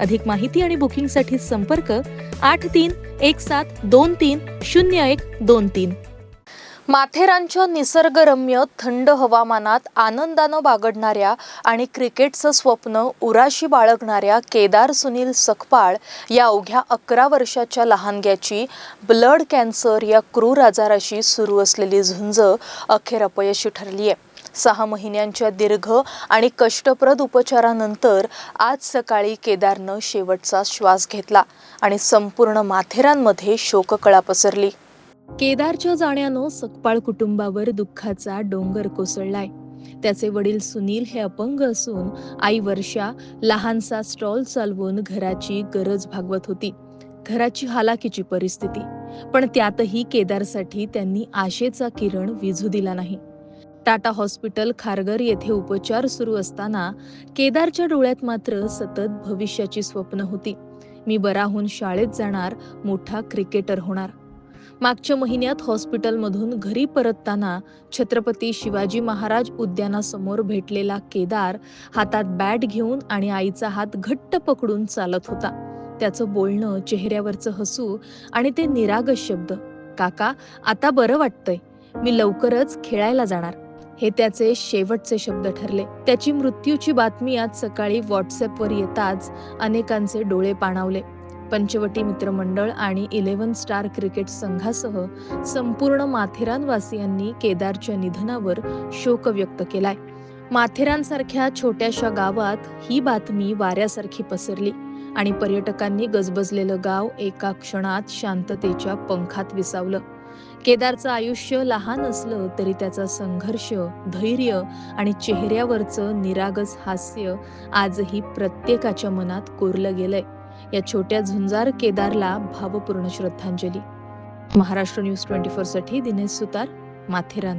अधिक माहिती आणि बुकिंगसाठी संपर्क आठ तीन एक सात दोन तीन शून्य एक दोन तीन. माथेरानच्या निसर्गरम्य थंड हवामानात आनंदानं बागडणाऱ्या आणि क्रिकेटचं स्वप्न उराशी बाळगणाऱ्या केदार सुनील सकपाळ या अवघ्या अकरा वर्षाच्या लहानग्याची ब्लड कॅन्सर या क्रूर आजाराशी सुरू असलेली झुंज अखेर अपयशी ठरली आहे सहा महिन्यांच्या दीर्घ आणि कष्टप्रद उपचारानंतर आज सकाळी केदारनं शेवटचा श्वास घेतला आणि संपूर्ण माथेरानमध्ये शोककळा पसरली. केदारच्या जाण्यानं सकपाळ कुटुंबावर दुःखाचा डोंगर कोसळलाय. त्याचे वडील सुनील हे अपंग असून आई वर्षा लहानसा स्टॉल चालवून घराची गरज भागवत होती. घराची हालाकीची परिस्थिती. पण त्यातही केदारसाठी त्यांनी आशेचा किरण विझू दिला नाही. टाटा हॉस्पिटल खारघर येथे उपचार सुरू असताना केदारच्या डोळ्यात मात्र सतत भविष्याची स्वप्न होती. मी बराहून शाळेत जाणार मोठा क्रिकेटर होणार. मागच्या महिन्यात हॉस्पिटलमधून घरी परतताना छत्रपती शिवाजी महाराज उद्यानासमोर भेटलेला केदार हातात बॅट घेऊन आणि आईचा हात घट्ट पकडून चालत होता. त्याचं बोलणं चेहऱ्यावरचं हसू आणि ते निरागस शब्द काका आता बरं वाटतंय. मी लवकरच खेळायला जाणार. हे त्याचे शेवटचे शब्द ठरले. त्याची मृत्यूची बातमी आज सकाळी व्हॉट्सअपवर येताच अनेकांचे डोळे पाणावले. पंचवटी मित्रमंडळ आणि इलेव्हन स्टार क्रिकेट संघासह संपूर्ण माथेरानवासियांनी केदारच्या निधनावर शोक व्यक्त केलाय. माथेरानसारख्या छोट्याशा गावात ही बातमी वाऱ्यासारखी पसरली. आणि पर्यटकांनी गजबजलेलं गाव एका क्षणात शांततेच्या पंखात विसावलं. केदारचं आयुष्य लहान असलं तरी त्याचा संघर्ष धैर्य आणि चेहऱ्यावरचं निरागस हास्य आजही प्रत्येकाच्या मनात कोरलं गेलंय. या छोट्या झुंजार केदारला भावपूर्ण श्रद्धांजली. महाराष्ट्र न्यूज ट्वेंटी फोरसाठी दिनेश सुतार माथेरान.